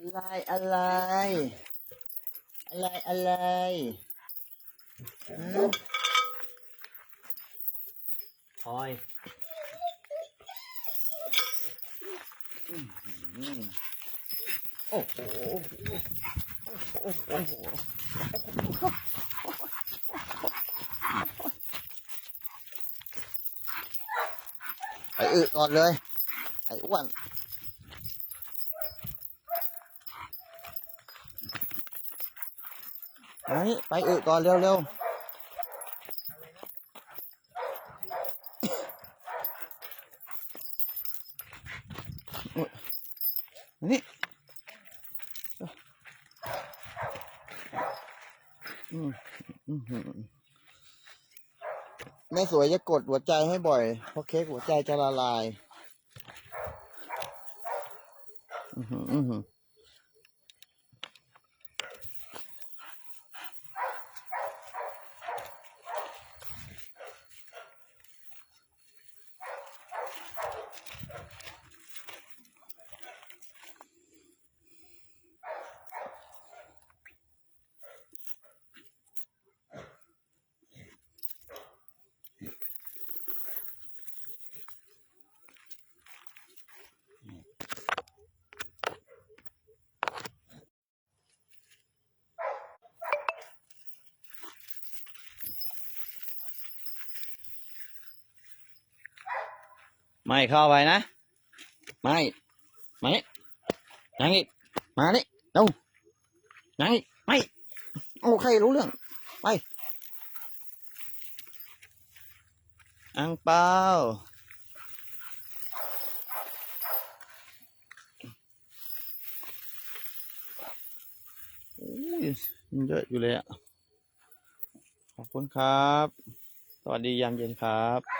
อะไรอะไร อะไรอะไรหืมพลอยอืมโอ้โหโอ้โหโอ้โหไอ้อึก่อนเลย ไอ้อ้วน ไปไปอึก่อนเร็วเร็วอุ๊ยนี่อืมอือืมแม่สวยจะกดหัวใจให้บ่อย เพราะเค้กหัวใจจะละลาย อือหือ ไม่เข้าไปนะ ไม่มานี่นั่งอีกมานี่เร็วยังอีกไม่โอเครู้เรื่อง ไป อังเปาโอ้ยมันเยอะอยู่เลยอะ ขอบคุณครับ สวัสดียามเย็นครับ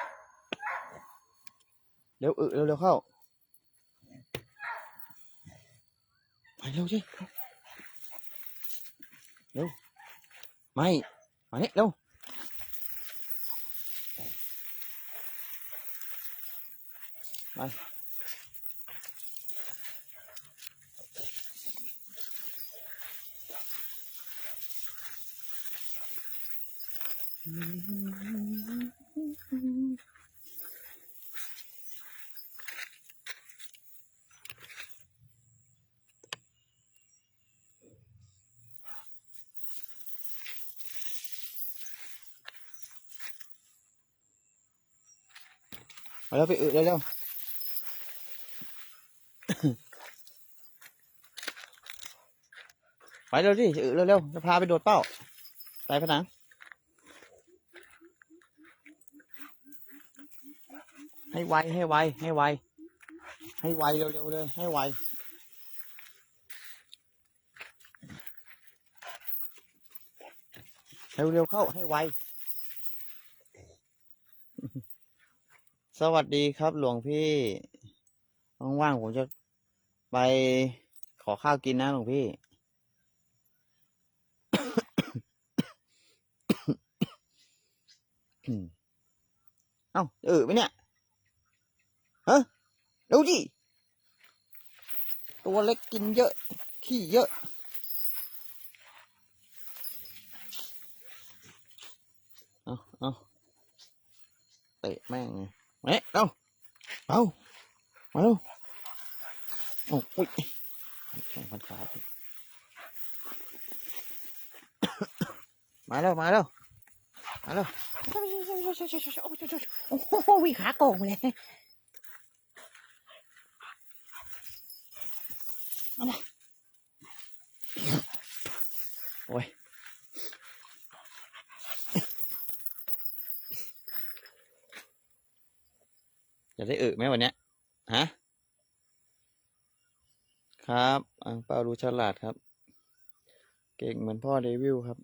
เร็วเออเร็วเร็วเข้าไปเร็วสิเร็วไม่มานี่เร็วไปม เอาแล้วไปอึเร็วเร็วไปเร็วดิอึเร็วเร็วจะพาไปโดดเป้าใส่ผนังให้ไวให้ไวให้ไวให้ไวเร็วเร็วเลยให้ไวเร็วเร็วเข้าให้ไว สวัสดีครับหลวงพี่ ว่างๆผมจะไปขอข้าวกินนะหลวงพี่ เอ้าเออไหมเนี่ยฮะเร็วดิตัวเล็กกินเยอะ ขี้เยอะ เอาเอาเตะแม่งไง เอ๊ะเร็วเอามาเร็วโอ้ยแข่งพันขาไปมาแล้วมาแล้วมาแล้ว โอ้โหวิ่งข จะได้อึไหมวันเนี้ยฮะครับอังเปาดูฉลาดครับ เก่งเหมือนพ่อเดวิลครับ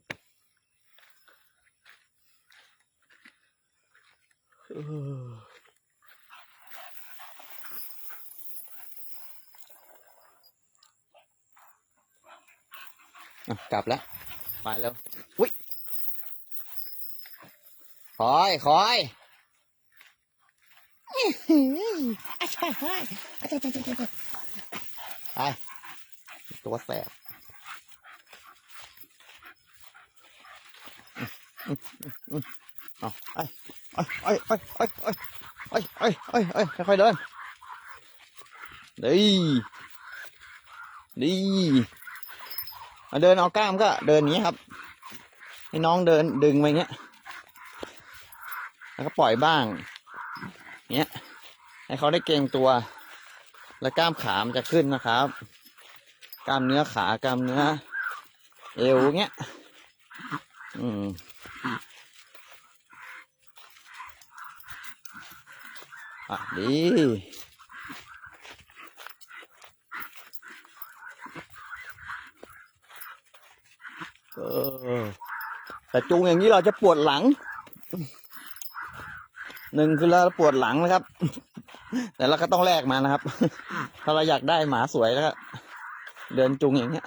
เอออะกลับแล้วไปแล้วอุ้ยคอย คอย ไปตัวแสบอืมอืมอืมเอาไอ้ไอ้ไอ้ไอ้ไอ้ไอ้ไอ้ไอ้ไอ้ค่อยๆเดินดีดีเอาเดินเอากล้ามก็เดินอย่างนี้ครับ ให้น้องเดินดึงไปเงี้ย แล้วก็ปล่อยบ้างเนี้ย ให้เขาได้เกรงตัว แล้วกล้ามขามจะขึ้นนะครับ กล้ามเนื้อขากล้ามเนื้อ เอวเงี้ย อืมอะดีเออแต่จูงอย่างนี้เราจะปวดหลัง หนึ่งคือเราปวดหลังนะครับ แต่เราก็ต้องแลกมานะครับ ถ้าเราอยากได้หมาสวยแล้วก็เดินจูงอย่างเงี้ย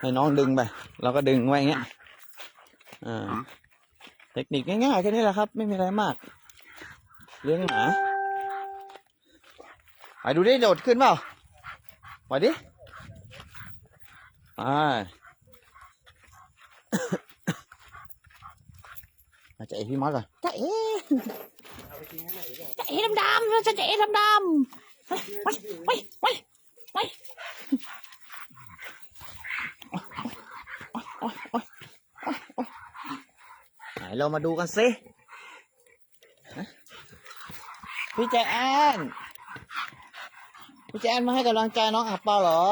ให้น้องดึงไปเราก็ดึงไว้อย่างเงี้ยอ่าเทคนิคง่ายๆแค่นี้แหละครับ ไม่มีอะไรมาก เลี้ยงหมาไปดูไดิโดดขึ้นเปล่าไปดิไปมาจะเอพี่มอสก่อนจะเอ จะเอดำๆเราจะเอดำๆไปไปไปไปไหนเรามาดูกันสิพี่แจแอนพี่แจแอนมาให้กำลังใจน้องอับเปาเหรอ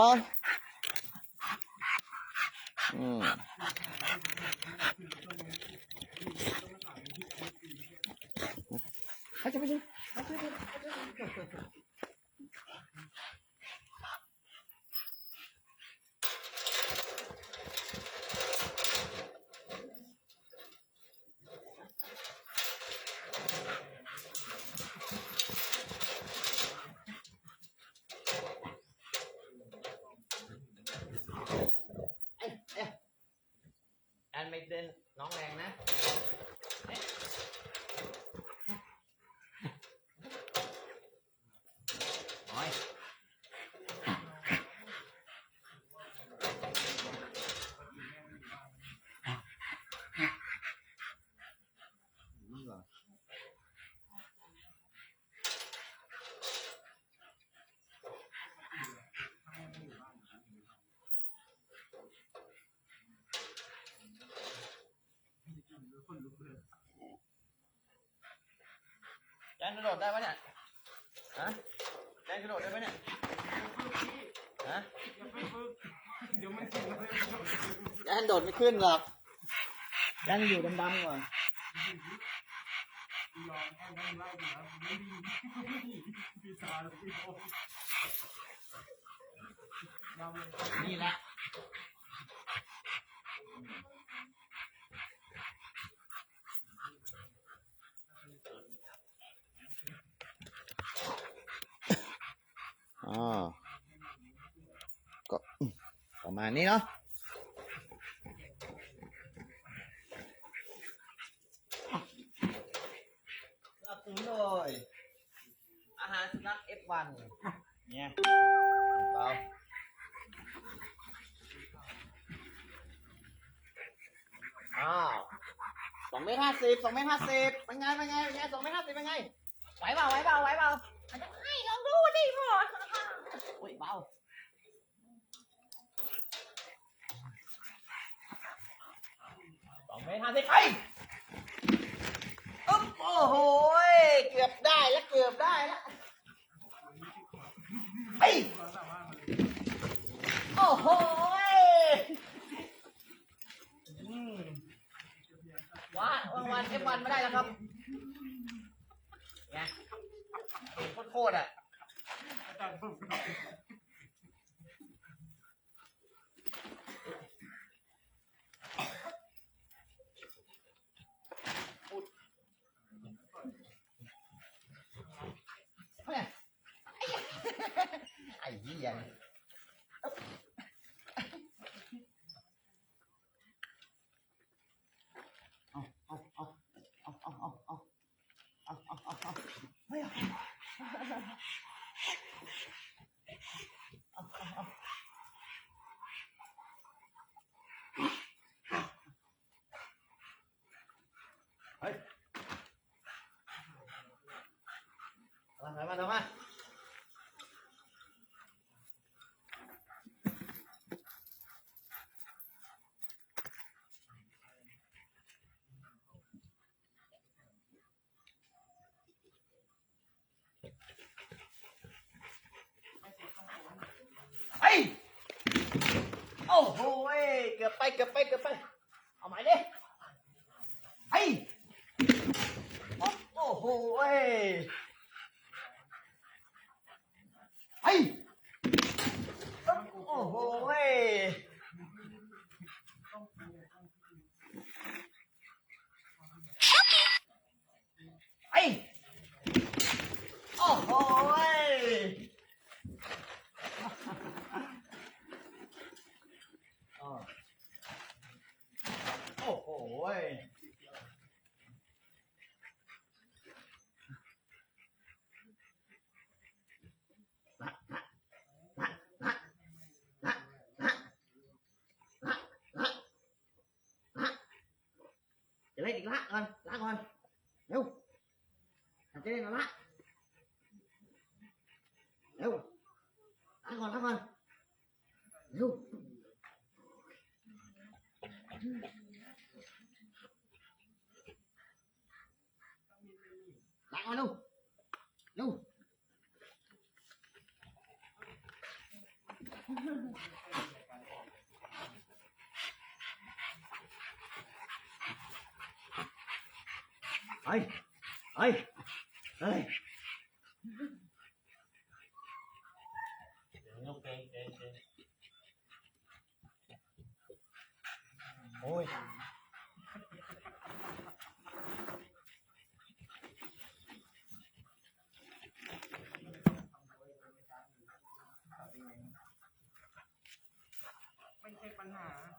อนไม่เดินน้องแรงนะ โอ้ย แจนกระโดดได้ปะเนี่ย ฮะแจนกระโดดได้ปะเนี่ย ฮะแจนโดดไม่ขึ้นหรอกแจนอยู่ดำๆก่อนนี่แหละ อ๋อก็อืมประมาณนี้เนาะสนับสนุนโดยอาหารสุนัข F1 เนี่ยเปล่าอ้าวสองเมตรห้าสิบสองเมตรห้าสิบเป็นไงเป็นไงเป็นไงสองเมตรห้าสิบเป็นไงไหวเปล่าไหวเปล่าไหวเปล่าอาจจะให้ลองดูดิพ่อ โอ้ยเบาสองเมตรห้าสิบไปอึ๊บโอ้โหยเกือบได้แล้วเกือบได้แล้วไป โอ้ยเกือบไปเกือบไปเกือบไป này lạ rồi lạ rồi đâu? Thằng cái này nó lạ đâu? Lạ rồi lạ rồi đâu? Lạ rồi đâu? Đâu? ai ai ấy ôi. ไม่ใช่ปัญหา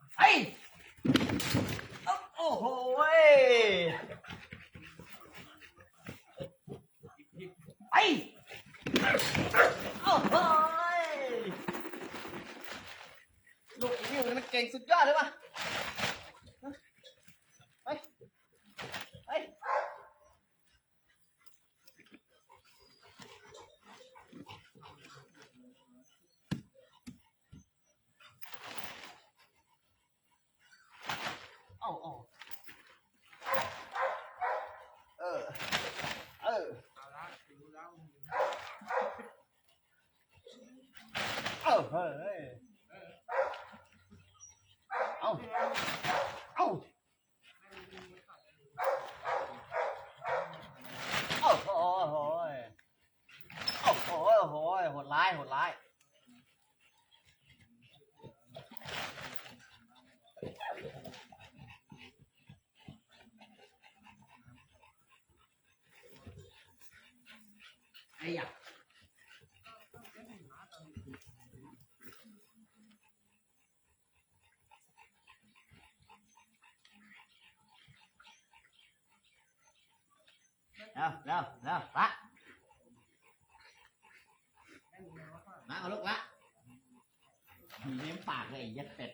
হ্যাঁ เร็วเร็วเร็วละมาเอาลูกละมีเลี้ยงปากเลยยัดเป็ด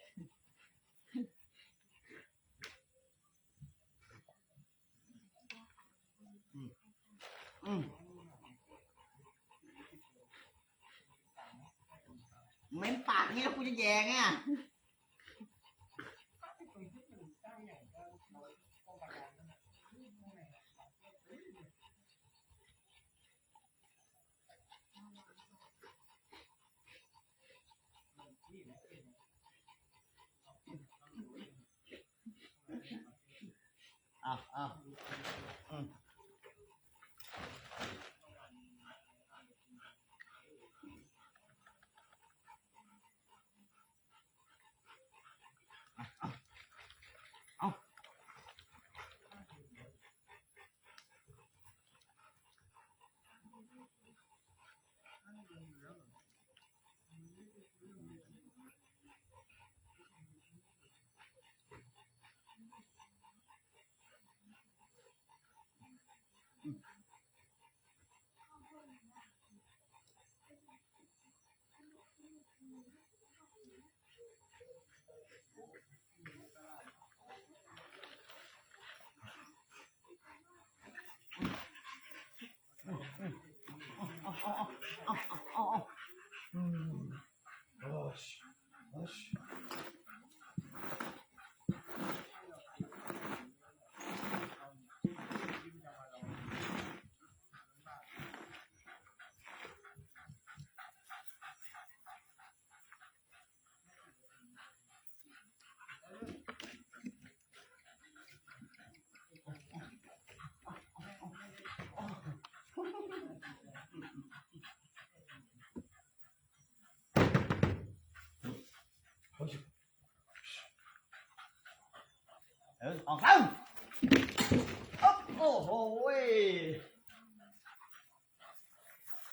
เออออกซ้ำอ๊อบโอ้โหเว้ย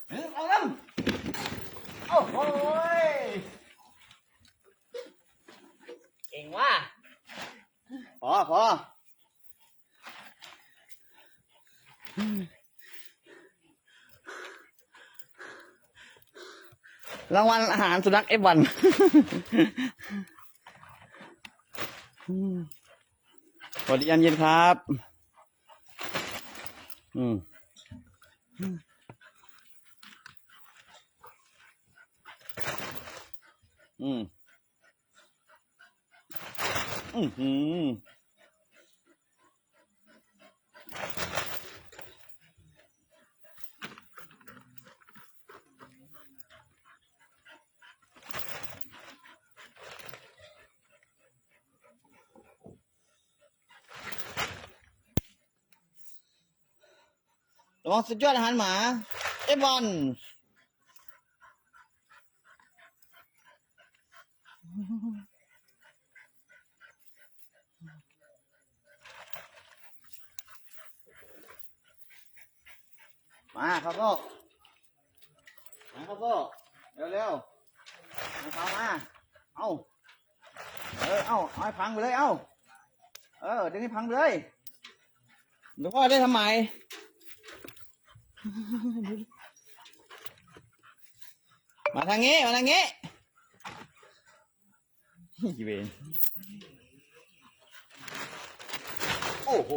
เออออกซ้ำโอ้โหเว้ยเก่งว่ะพอพอรางวัลอาหารสุนัขเอฟวัน สวัสดียันเย็นครับ อืมอืมอืม ระวังสุดยอดอาหารหมาเอฟวันมาครับพ่อมาครับพ่อเร็วเร็วๆมาเอามาเอาเออเอาเอาให้พังไปเลยเอาเออดึงให้พังไปเลยหลวงพ่อได้ทำไม มาทางนี้ มาทางนี้อีเวนโอ้โห